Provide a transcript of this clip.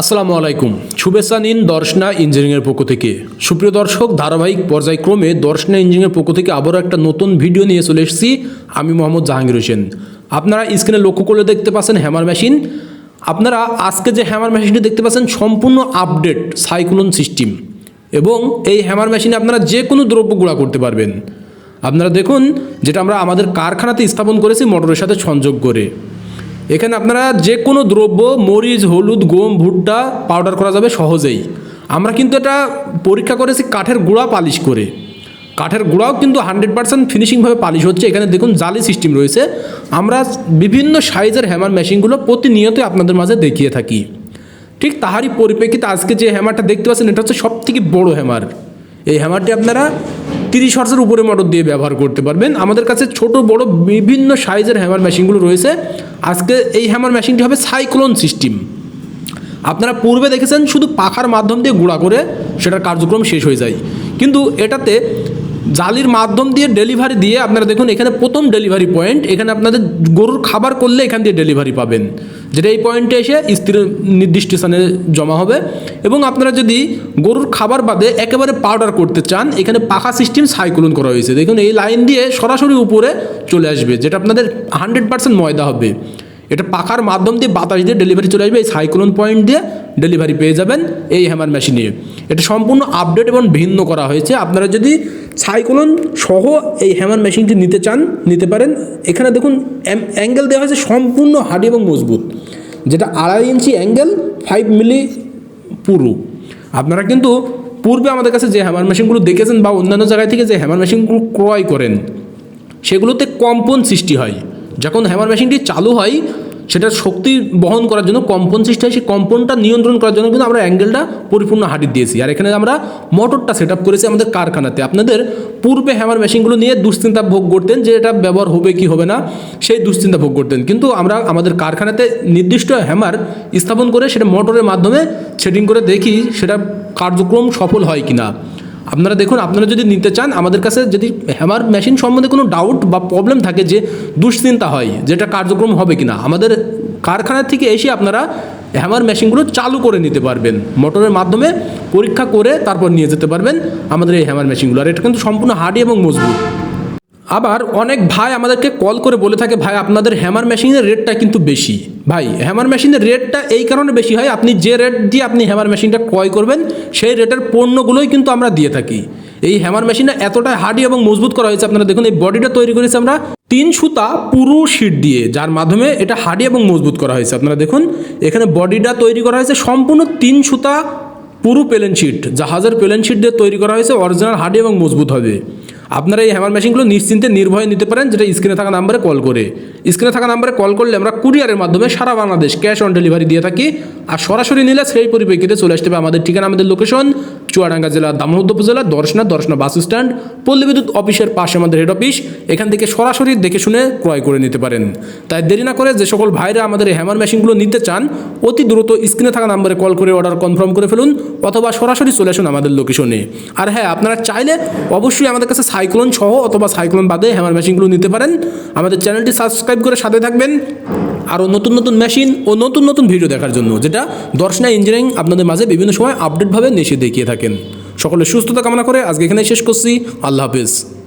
আসসালামু আলাইকুম। শুভেচ্ছা নিন দর্শনা ইঞ্জিনিয়ারিংয়ের পক্ষ থেকে। সুপ্রিয় দর্শক, ধারাবাহিক পর্যায়ক্রমে দর্শনা ইঞ্জিনিয়ারিংয়ের পক্ষ থেকে আবারও একটা নতুন ভিডিও নিয়ে চলে এসেছি। আমি মোহাম্মদ জাহাঙ্গীর হোসেন। আপনারা স্ক্রিনে লক্ষ্য করলে দেখতে পাচ্ছেন হ্যামার মেশিন। আপনারা আজকে যে হ্যামার মেশিনটি দেখতে পাচ্ছেন, সম্পূর্ণ আপডেট সাইক্লোন সিস্টেম। এবং এই হ্যামার মেশিনে আপনারা যে কোনো দ্রব্য গুঁড়া করতে পারবেন। আপনারা দেখুন, যেটা আমরা আমাদের কারখানাতে স্থাপন করেছি, মোটরের সাথে সংযোগ করে। এখানে আপনারা যে কোনো দ্রব্য, মরিচ, হলুদ, গম, ভুট্টা পাউডার করা যাবে সহজেই। আমরা কিন্তু এটা পরীক্ষা করেছি কাঠের গুঁড়া পালিশ করে। কাঠের গুঁড়াও কিন্তু হান্ড্রেড পার্সেন্ট ফিনিশিংভাবে পালিশ হচ্ছে। এখানে দেখুন জালি সিস্টেম রয়েছে। আমরা বিভিন্ন সাইজের হ্যামার মেশিনগুলো প্রতিনিয়ত আপনাদের মাঝে দেখিয়ে থাকি। ঠিক তাহারই পরিপ্রেক্ষিতে আজকে যে হ্যামারটা দেখতে পাচ্ছেন, এটা হচ্ছে সব থেকে বড়ো হ্যামার এই হ্যামারটি আপনারা তিরিশ হর্সের উপরে মোটর দিয়ে ব্যবহার করতে পারবেন। আমাদের কাছে ছোট, বড় বিভিন্ন সাইজের হ্যামার মেশিনগুলো রয়েছে। আজকে এই হ্যামার মেশিনটি হবে সাইক্লোন সিস্টেম আপনারা পূর্বে দেখেছেন, শুধু পাখার মাধ্যম দিয়ে গুঁড়া করে সেটার কার্যক্রম শেষ হয়ে যায়। কিন্তু এটাতে জালির মাধ্যম দিয়ে ডেলিভারি দিয়ে আপনারা দেখুন, এখানে প্রথম ডেলিভারি পয়েন্ট এখানে আপনাদের গরুর খাবার করলে এখান দিয়ে ডেলিভারি পাবেন। যেটা এই পয়েন্টে এসে স্ত্রীর নির্দিষ্ট স্থানে জমা হবে। এবং আপনারা যদি গরুর খাবার বাদে একেবারে পাউডার করতে চান, এখানে পাখা সিস্টেম সাইক্লোন করা হয়েছে। দেখুন, এই লাইন দিয়ে সরাসরি উপরে চলে আসবে, যেটা আপনাদের হান্ড্রেড পার্সেন্ট ময়দা হবে। এটা পাখার মাধ্যম দিয়ে বাতাস দিয়ে ডেলিভারি চলে আসবে, এই সাইক্লোন পয়েন্ট দিয়ে ডেলিভারি পেয়ে যাবেন এই হ্যামার মেশিনে এটা সম্পূর্ণ আপডেট এবং ভিন্ন করা হয়েছে। আপনারা যদি সাইক্লোন সহ এই হ্যামার মেশিনটি নিতে চান, নিতে পারেন। এখানে দেখুন অ্যাঙ্গেল দেওয়া হয়েছে সম্পূর্ণ হার্ড এবং মজবুত, যেটা আড়াই ইঞ্চি অ্যাঙ্গেল ফাইভ মিলি পুরু। আপনারা কিন্তু পূর্বে আমাদের কাছে যে হ্যামার মেশিনগুলো দেখেছেন বা অন্যান্য জায়গায় থেকে যে হ্যামার মেশিনগুলো ক্রয় করেন, সেগুলোতে কম্পন সৃষ্টি হয়। যখন হ্যামার মেশিনটি চালু হয় সেটা শক্তি বহন করার জন্য, কম্পন সৃষ্টি হয়, সেই কম্পনটা নিয়ন্ত্রণ করার জন্য কিন্তু আমরা অ্যাঙ্গেলটা পরিপূর্ণ হাঁটি দিয়েছি। আর এখানে আমরা মোটরটা সেট আপ করেছি আমাদের কারখানাতে। আপনাদের পূর্বে হ্যামার মেশিনগুলো নিয়ে দুশ্চিন্তা ভোগ করতেন যে এটা ব্যবহার হবে কি হবে না, সেই দুশ্চিন্তা ভোগ করতেন। কিন্তু আমরা আমাদের কারখানাতে নির্দিষ্ট হ্যামার স্থাপন করে সেটা মোটরের মাধ্যমে সেটিং করে দেখি সেটা কার্যক্রম সফল হয় কি না আপনারা দেখুন, আপনারা যদি নিতে চান, আমাদের কাছে যদি হ্যামার মেশিন সম্বন্ধে কোনো ডাউট বা প্রবলেম থাকে যে দুশ্চিন্তা হয়, যেটা কার্যক্রম হবে কিনা, আমাদের কারখানা থেকে এসে আপনারা হ্যামার মেশিনগুলো চালু করে নিতে পারবেন। মোটরের মাধ্যমে পরীক্ষা করে তারপর নিয়ে যেতে পারবেন আমাদের এই হ্যামার মেশিনগুলো আর এটা কিন্তু সম্পূর্ণ হার্ডি এবং মজবুত। আবার অনেক ভাই আমাদেরকে কল করে বলে থাকে, ভাই, আপনাদের হ্যামার মেশিনের রেটটা কিন্তু বেশি। ভাই হ্যামার মেশিনের রেটটা এই কারণে বেশি হয়, আপনি যে রেট দিয়ে আপনি হ্যামার মেশিনটা ক্রয় করবেন, সেই রেটের পণ্যগুলোই কিন্তু আমরা দিয়ে থাকি। এই হ্যামার মেশিনটা এতটাই হার্ডি এবং মজবুত করা হয়েছে, আপনারা দেখুন, এই বডিটা তৈরি করেছি আমরা তিন সুতা পুরু শিট দিয়ে, যার মাধ্যমে এটা হার্ডি এবং মজবুত করা হয়েছে। আপনারা দেখুন, এখানে বডিটা তৈরি করা হয়েছে সম্পূর্ণ তিন সুতা পুরু প্লেন শিট জাহাজের প্লেন শিট দিয়ে তৈরি করা হয়েছে অরিজিনাল হার্ডি এবং মজবুত হবে। আপনারা এই হ্যামার মেশিনগুলো নিশ্চিন্তে নির্ভয়ে নিতে পারেন, যেটা স্ক্রিনে থাকা নাম্বারে কল করে। স্ক্রিনে থাকা নাম্বারে কল করলে আমরা কুরিয়ারের মাধ্যমে সারা বাংলাদেশ ক্যাশ অন ডেলিভারি দিয়ে থাকি। আর সরাসরি নিলে সেই পরিপ্রেক্ষিতে চলে আসতে হবে আমাদের ঠিকানা, আমাদের লোকেশন চুয়াডাঙ্গা জেলা দামোহদ উপজেলা দর্শনা দর্শনা বাস স্ট্যান্ড, পল্লী বিদ্যুৎ অফিসের পাশে আমাদের হেড অফিস এখান থেকে সরাসরি দেখে শুনে ক্রয় করে নিতে পারেন। তাই দেরি না করে যে সকল ভাইরা আমাদের হ্যামার মেশিনগুলো নিতে চান, অতি দ্রুত স্ক্রিনে থাকা নাম্বারে কল করে অর্ডার কনফার্ম করে ফেলুন, অথবা সরাসরি চলে আসুন আমাদের লোকেশনে আর হ্যাঁ আপনারা চাইলে অবশ্যই আমাদের কাছে সাইক্লোন সহ অথবা সাইক্লোন বাদে হ্যামার মেশিনগুলো নিতে পারেন। আমাদের চ্যানেলটি সাবস্ক্রাইব করে সাথে থাকবেন। আরও নতুন নতুন মেশিন ও নতুন নতুন ভিডিও দেখার জন্য, যেটা দর্শনা ইঞ্জিনিয়ারিং আপনাদের মাঝে বিভিন্ন সময় আপডেটভাবে নেশে দেখিয়ে থাকেন। সকলে সুস্থতা কামনা করে আজকে এখানে শেষ করছি। আল্লাহ হাফিজ।